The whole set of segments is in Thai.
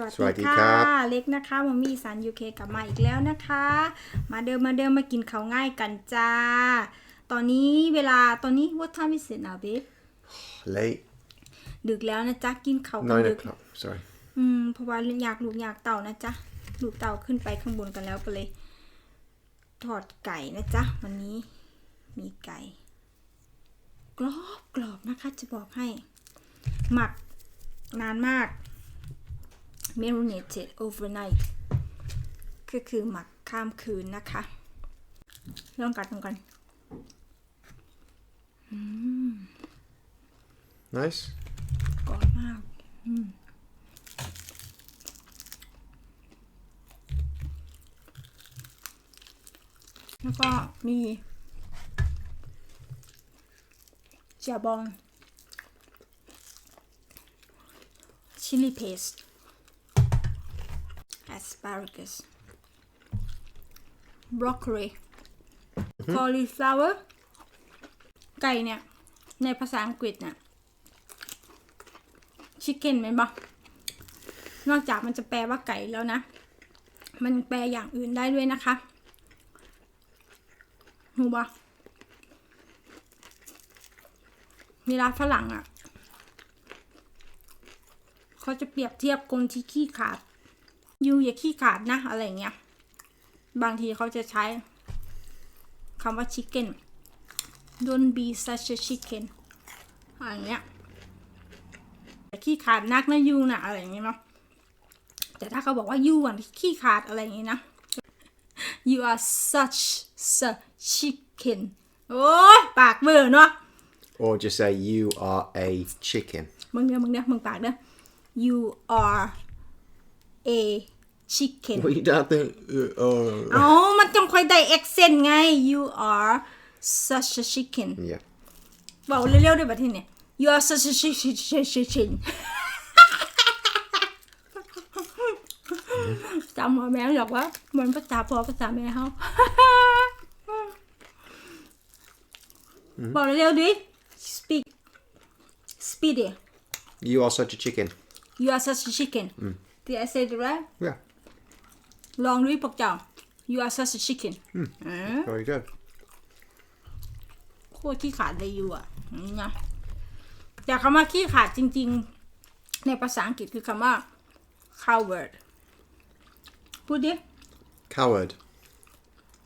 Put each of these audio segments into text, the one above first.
สวัสสวัสดีดีครัค่ะบเล็กนะคะมัมมี่สันยูเคกลับมาอีกแล้วนะคะ มาเดิมมาเดิมมากินข้าวง่ายกันจ้า ตอนนี้เวลาตอนนี้ what time is it now babe Late. ดึกแล้วนะจ๊ะกินข้าวกัน Nine ดึก o'clock. Sorry. อืมเพราะว่าอยากลูกอยากเต่านะจ๊ะลูกเต่าขึ้นไปข้างบนกันแล้วก็เลย ทอดไก่นะจ๊ะวันนี้มีไก่ กรอบกรอบนะคะ จะบอกให้ หมักนานมาก marinated overnight ก็คือหมักข้ามคืนนะคะลองกัดดูกัน Nice. กรอบมากอืมแล้วก็มีเจียบอง ชิลลี่เพส asparagus broccoli cauliflower ไก่เนี่ย ในภาษาอังกฤษเนี่ยชิคเก้นไหมนบอนอกจากมันจะแปลว่าไก่แล้วนะ มันแปลอย่างอื่นได้ด้วยนะคะรู้ปะเวลาฝรั่งอะ เขาจะเปรียบเทียบคนที่ขี้ขาด ยูอย่าขี้ขาดนะอะไรเงี้ย บางทีเขาจะใช้คำว่า chicken don't be such a chicken อะไรเงี้ยขี้ขาดนักนะยูน่ะอะไรอย่างงี้เนาะแต่ถ้าเขาบอกว่ายูอะขี้ขาดอะไรอย่างงี้นะ you are such a chicken โอ้ยปากเบื่อเนาะ Or just say you are a chicken. มึงเด้อมึงเด้อมึงปากเด้อ you are a chicken Well, you don't have to. Uh, oh. เอามันจงคอยได้ accent ไง you are such a chicken Yeah. บอกเร็วๆด้วยบัดทีเนี่ย you are such a chicken จำหัวแม่หรอกว่าเหมือนภาษาพอภาษาแม่เขา บอกเร็วๆดิ speak speedy You are such a chicken. you are such a chicken Did I say it right Yeah. ลองดูพวกเจ้า you are such a chicken Very good. โคตรขี้ขาดเลยอยู่อะนี่นะแต่คำว่าขี้ขาดจริง ๆ ในภาษาอังกฤษคือคำว่า coward พูดดิ Coward.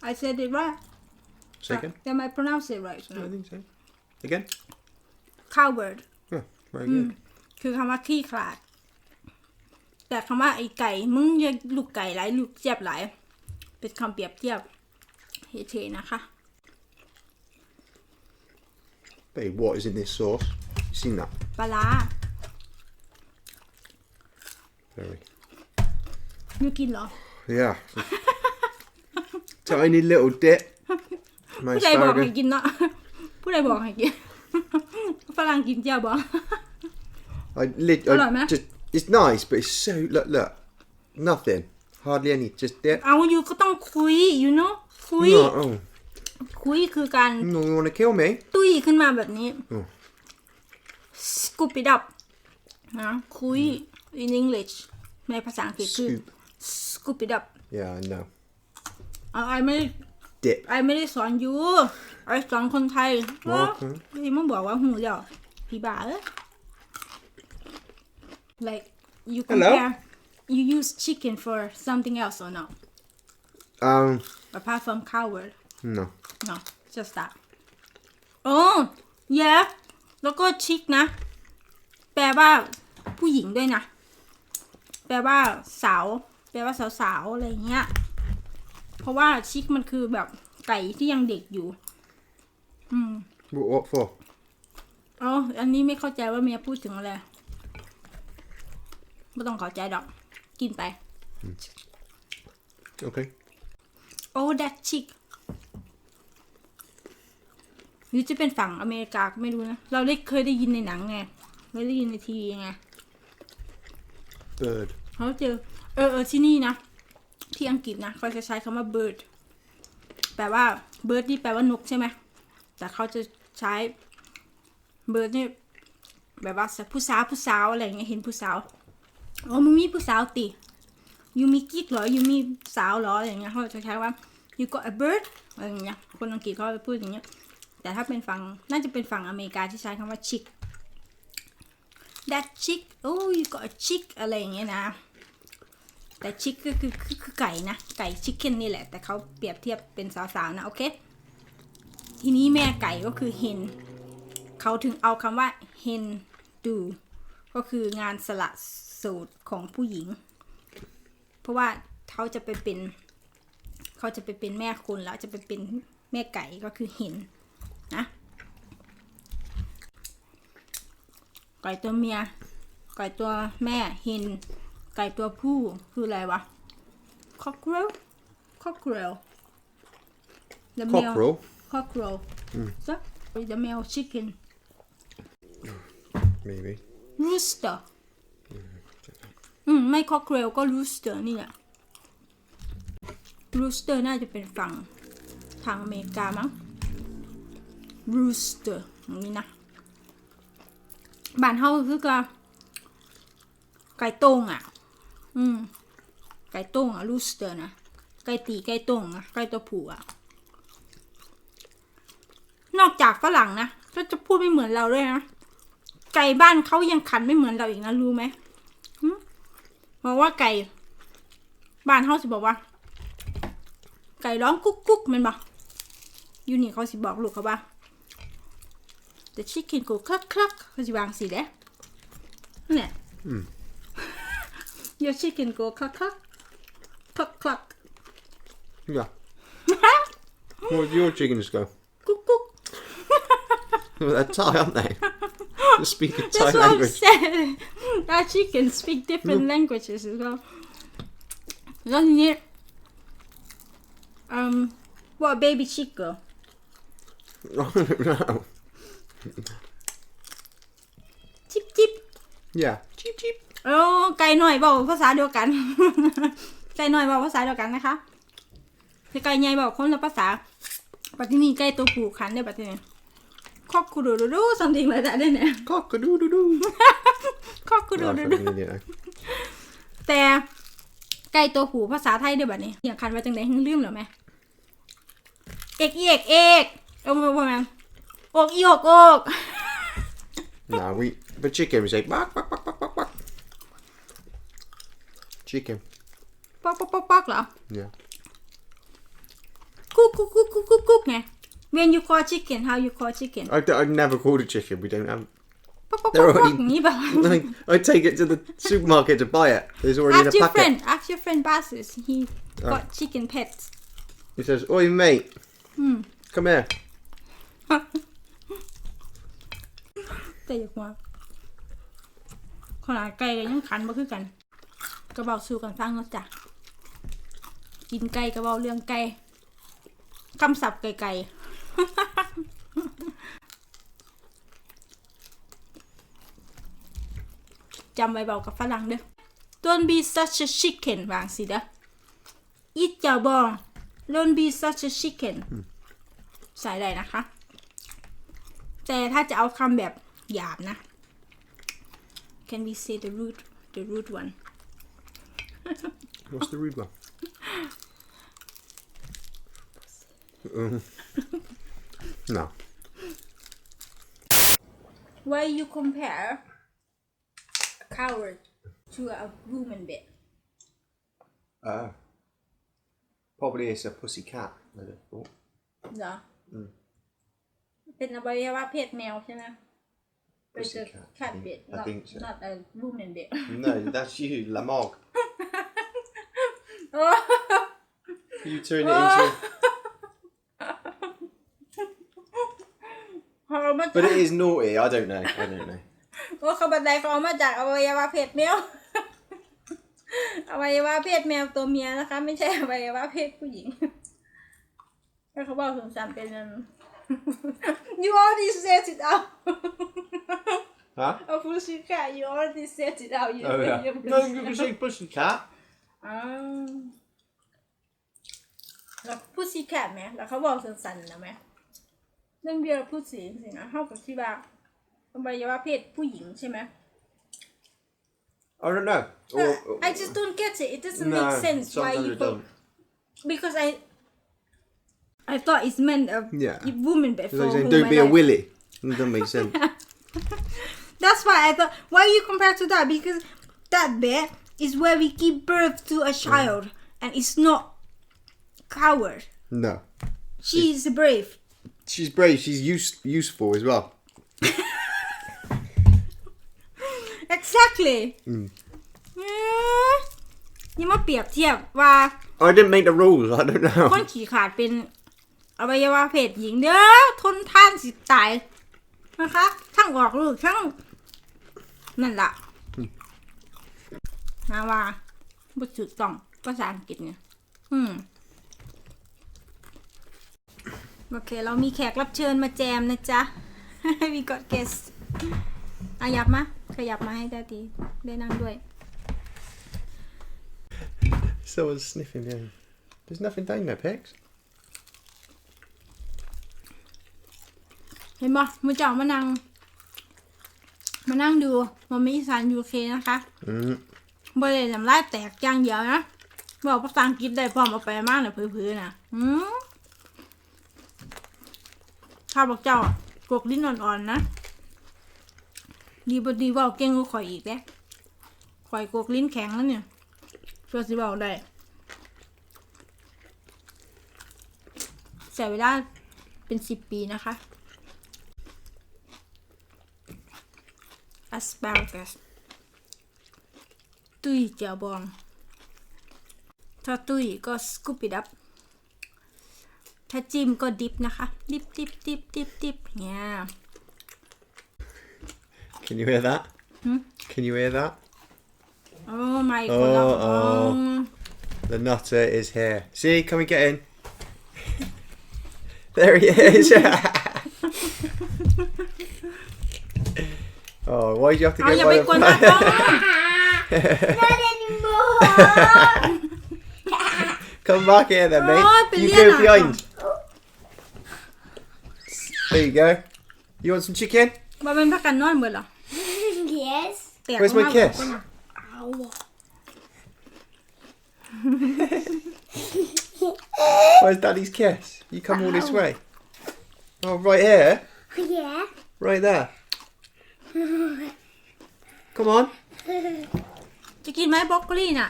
I said it right Second. Am I pronounce it right I think so. Again. coward Yeah. Very good. คือคำว่าขี้ขลาด แต่คำว่าไอ้ไก่ มึงอย่าลูกไก่หลายลูกเจี๊ยบหลาย เป็นคำเปรียบเทียบเฉยๆนะคะ Babe, what is in this sauce? You seen that? ปลาร้า Very. ยูกินเหรอ Yeah. Tiny little dip. My ผู้ใดบอกให้ asparagus. กินเนาะ ผู้ใดบอกให้กิน ฝรั่งกินเจียวบอก I lit. All I right, man. just. It's nice, but it's so look look. Nothing. Hardly any. Just dip. เอาอยู่ก็ต้องคุย you know คุย No, oh. คุยคือการ No, you want to kill me? ตุ้ยขึ้นมาแบบนี้อืม scoop it up นะคุย in English ในภาษาอังกฤษคือ Scoop. scoop it up Yeah, I know. เอาไอ้ไม่ได้ Dip. ไอ้ไม่ได้สอนยูไอ้สอนคนไทยโอเคพี่มึงบอกว่าหูเดียวพี่บ้าเอ้ย like you Hello? compare you use chicken for something else or not Um, apart from coward no. no just that โอ้ yeah แล้วก็ชิกนะ แปลว่าผู้หญิงด้วยนะ แปลว่าสาว แปลว่าสาวๆอะไรเงี้ย เพราะว่าชิกมันคือแบบไก่ที่ยังเด็กอยู่ What, what for? อ๋ออันนี้ไม่เข้าใจว่าเมียพูดถึงอะไร ไม่ต้องเข้าใจดอก กินไป Okay. oh that chick หรือจะเป็นฝั่งอเมริกาก็ไม่รู้นะ เราได้เคยได้ยินในหนังไงเราได้ยินในทีวีไง Bird. เขาเจอเออเออที่นี่นะ ที่อังกฤษนะเขาจะใช้คำว่า bird แปลว่า bird นี่แปลว่านกใช่ไหมแต่เขาจะใช้ bird นี่แบบว่าผู้สาวผู้สาวอะไรอย่างเงี้ยเห็นผู้สาว โอ้มึงมีผู้สาวติยูมีกิ๊กเหรอยูมีสาวเหรออะไรเงี้ยเขาจะใช้ว่า you got a bird อะไรอย่างเงี้ยคนอังกฤษเขาจะพูดอย่างเงี้ยแต่ถ้าเป็นฝั่งน่าจะเป็นฝั่งอเมริกาที่ใช้คำว่า chick that chick oh you got a chick อะไรอย่างเงี้ยนะแต่ chick ก็คือคือคือไก่นะ ไก่ chicken นี่แหละ แต่เขาเปรียบเทียบเป็นสาวๆนะโอเค ทีนี้แม่ไก่ก็คือ hen เขาถึงเอาคำว่า hen do ก็คืองานสละ สูตรของผู้หญิง เพราะว่าเขาจะไปเป็น เขาจะไปเป็นแม่คุณแล้วจะไปเป็นแม่ไก่ก็คือ hen นะไก่ตัวเมีย ไก่ตัวแม่ hen ไก่ตัวผู้คืออะไรวะ cockerel cockerel the male Cockerel. cockerel so the male chicken Maybe. rooster อืม ไม่ cockerel ก็ rooster นี่แหละ rooster น่าจะเป็นฝั่งทางอเมริกามั้ง rooster อย่างนี้นะบ้านเฮาคือก็ไก่ต้งอะ อืม ไก่ต้งอะ rooster นะ ไก่ตีไก่ต้งอะ ไก่ตัวผู้อะ นอกจากฝรั่งนะก็จะพูดไม่เหมือนเราด้วยนะ ไก่บ้านเขายังขันไม่เหมือนเราอีกนะ รู้ไหม บอกว่าไก่บ้านเขาสิบอกว่า ไก่ร้องกุ๊กกุ๊กแมันบอกยูนี่เขาสิบอกลูกเขาว่า the chicken go คลักคลักเขาสิวางสิเด้นั่นแหละ your chicken go คลักคลักคลักคลัก Yeah. what do your chickens go? กุ๊กกุ๊ก Well, they're Thai, aren't they? They speak a Thai That's what I'm language. Saying. Our chickens speak different languages as well. แล้วทีนี้ um what baby chick girl I don't know. จิบจิบ Yeah. Cheep cheep. โอ้ไก่หน่อยบอกภาษาเดียวกัน ไก่หน่อยบอกภาษาเดียวกันนะคะแต่ไก่ใหญ่บอกคนละภาษาปัจจุบันไก่ตัวผู้ขันได้ปัจจุบัน คอกคูดูดูดู something like that ได้เนี่ย Cock a doo doo doo. คอกคูดู Oh, ดู fucking ดู idiot. eh? แต่ไก่ตัวผู้ภาษาไทยได้แบบนี้อย่างคันว่าจังไดหึงลืมเหรอแม่เอกอีเอกเอกเอามาประมาณอกอีอกอก No, we for chicken we say bark bark bark bark bark bark. Chicken. ป๊อกป๊อกป๊อกป๊อกเหรอ Yeah. กุ๊กกุ๊กกุ๊กกุ๊กกุ๊กกุ๊กไง when you call chicken how you call chicken I, d- I've never called a chicken. We don't have. ป๊อกป๊อกป๊ They're อกป๊อก already- อย่างนี้แบบ I, I take it to the supermarket to buy it. There's already in ask a your packet. friend ask your friend Basis he got chicken pets He says, "Oi, mate, come here." แต่อยากว่าขนาดไก่ก็ยังขันมาคือกันกระเบาสู้กันฟังแล้วจ้ะกินไก่กระเบาเรื่องไก่คำศัพท์ไก่ไก่ จำไว้เบากับฝรั่งเด้อ Don't be such a chicken วางสิเด้อ Eat เจ้าบอง Don't be such a chicken ใส่ได้นะคะ แต่ถ้าจะเอาคำแบบหยาบนะ Can we say the root the root one What's the rude one? Um, no. Why you compare a coward to a woman bit Uh, probably it's a pussy cat. I would have thought. เหรอเป็นอวัยวะเพศแมวใช่ไหมเป็น Pussycat, cat I think- bit I not think so. not a woman bit No, that's you, Lamog. You turn it into. เขาเอามาจาก But it is naughty. I don't know. I don't know. ว่าเขาบันไดเขาเอามาจากอวัยวะเพศแมว อวัยวะเพศแมวตัวเมียนะคะ ไม่ใช่อวัยวะเพศผู้หญิงถ้าเขาบอกสงสารเป็นอัน you already said it out Huh? a pussy cat you already said it out you Oh yeah. you No, you can say pussy cat. อ้าวแล้ว pussy cat ไหมแล้วเขาบอกสั้นๆนะไหม เรื่องเดียวพูดสีสินะเท่ากับที่ว่าอวัยวะเพศผู้หญิงใช่ไหม I don't know. Or, I just don't get it. It doesn't no, make sense why sometimes you it put doesn't. because I I thought it's meant a Yeah. woman It's before like saying, whom don't I be a like. willy. It doesn't make sense. That's why I thought why you compare to that because that bit is where we give birth to a child and it's not coward. no. She's brave. She's brave. She's use, useful as well. Exactly. อืมอย่ามาเปรียบเทียบว่า I didn't make the rules. I don't know. คนขี่ขาดเป็นอวัยวะเพศหญิงเด้อทนท่านสิตายนะคะ ทั้งออกลูกทั้ง นั่นละนาว่าบุถูกต้องภาษาอังกฤษเนี่ย อืม โอเค เรามีแขกรับเชิญมาแจมนะจ๊ะ we got guest อะยับมาขยับมาให้ได้ดีได้นั่งด้วย Someone's sniffing down. There's nothing down there, Pex. เห็นปะมือเจ้ามานั่ง มานั่งดูมันมีอีสานยูเคนะคะ Mm. บริเวณลำลายแตกอย่างเดียวนะบอกภาษาอังกฤษได้พร้อมเอาไปมากเลยพื้นๆนะอืม ข้าบอกเจ้าอะกกลิ้นอ่อนๆนะดีบดีว่าเก่งก็ข่อยอีกแล้วข่อยกกลิ้นแข็งแล้วเนี่ยเพื่อสิเว่าได้ใช้เวลาเป็นสิบปีนะคะ asparagus ตุ้ยเจียวบอง ถ้าตุ้ยก็สกูปิด up ถ้าจิ้มก็ดิบนะคะ ดิบดิบดิบดิบดิบเนี่ย Can you hear that? Can you hear that? โอ้ไม่คนละโอ้บโอ้อง The nutter is here. See, come and get in. there he is. oh, why did you have to เอา go อย่า by ไป the กวนตากล้อง Not anymore. Come back here then, mate. Oh, you Billiana. go behind. There you go. You want some chicken? มาเป็นพักกันนอนเบิดเหรอ yes. แตก Where's ออก my มา kiss? เบิดน่ะ Ow. Where's Daddy's kiss? You come all this way. Oh, right here. Yeah. Right there. Come on. จะกินไหมบรอกโคลีน่ะ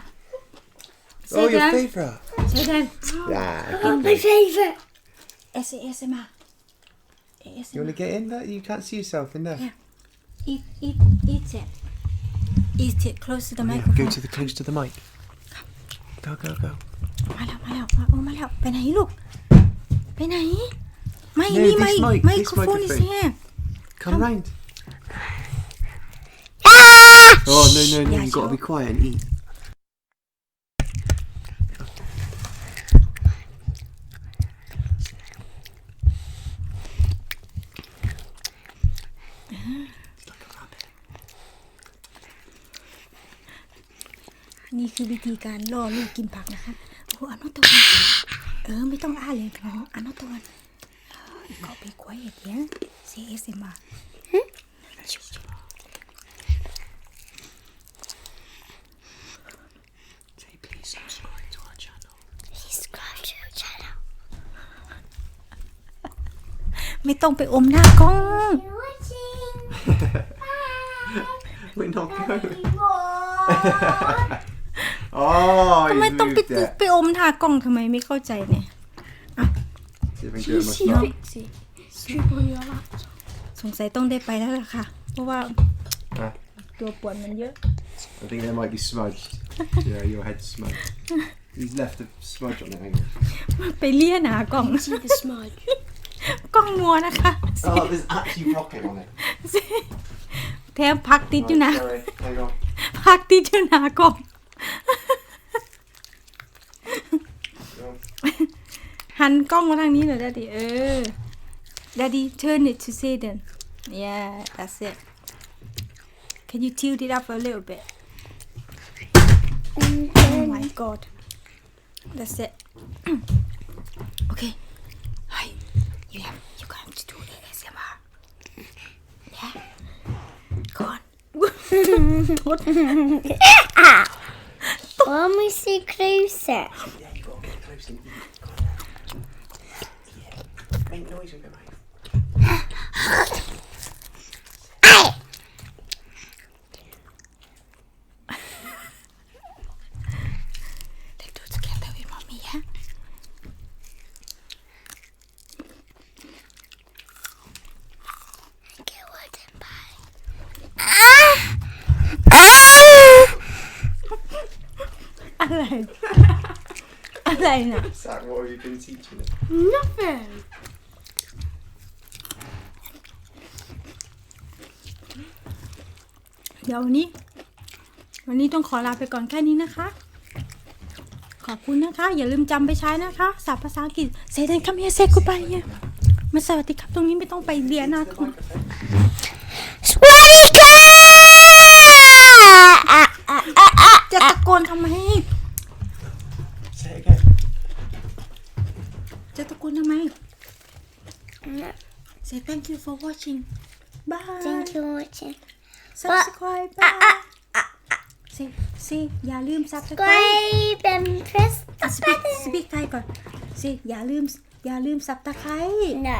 Oh, your Dad. favourite. ใช่แดน Yeah. Oh, my favorite. S S M R S You want to get in there? You can't see yourself in there. Yeah. eat eat eat it eat it close to the Yeah, microphone go to the close to the mic. Go, go, go. มาแล้วมาแล้วมาโอ้มาแล้วไปไหนลูก ไปไหน ไม่ No, นี่ this ไม่ mic, ไม this โครโฟน is microphone. here Come round. Oh, no, no, no. Yeah, You've got to sure. be quiet and eat. คือวิธีการล่อลูกกินผักนะคะโอ้อันนอตะวันเออไม่ต้องอ้าเลยน้องอันนอตะวันเออก็ไปควยเดียง CSMR Say please subscribe to our channel. Subscribe to the channel. ไม่ต้องไปอมหน้ากล้อง You're watching. We're not going. Anymore. Oh, ทำไม he's ต้องไป moved ตึก it. ไปอมหน้ากล้องทำไมไม่เข้าใจเนี่ย See if we can do it She- myself. สิ Strip on your lap. สงสัยต้องได้ไปแล้วล่ะค่ะ เพราะว่า Ah, ตัวปวดมันเยอะ I think they might be smudged. yeah, your head's smudged. He's left a smudge on it. Hang on. ไปเลี่ยหนากล้อง See the smudge. กล้องมัวนะคะ Oh, there's actually rocket on it. แถมพักติดอยู่นะ Sorry, hang on. พักติดอยู่หนากล้อง หันกล้องมาทางนี้หน่อยดดดี้เออ Daddy turn it to say then yeah that's it can you tilt it up a little bit oh my god that's it okay hi you have you got to do the ASMR yeah go on Let me see closer. Make noise with your mouth. เด็กดู together with mommy ฮะ Get what in pie. อะไร อะไรนะ Zach, what have you been teaching it? Nothing. ดี๋ยววันนี้ วันนี้ต้องขอลาไปก่อนแค่นี้นะคะ ขอบคุณนะคะ อย่าลืมจำไปใช้นะคะศัพท์ภาษาอังกฤษเซเดนคัมเฮียเซกุไปเนี่ยมาสวัสดีครับตรงนี้ไม่ต้องไปเรียนนะคุณ Swanika! จะตะโกนทำไม Say it again. จะตะโกนทำไม Say thank you for watching bye Thank you for watching. Subscribe bye say say อย่าลืม subscribe Subscribe and press the สปีก button. สปีกไทยก่อน say อย่าลืมอย่าลืม subscribe No.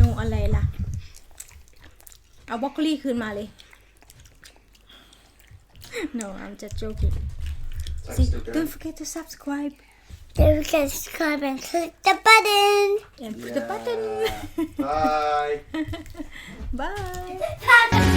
no อะไรล่ะ เอาบล็อกโคลี่คืนมาเลย no I'm just joking Zach's say still doing don't it. forget to subscribe Don't forget to subscribe and click the button. and push the button Bye. bye Bye.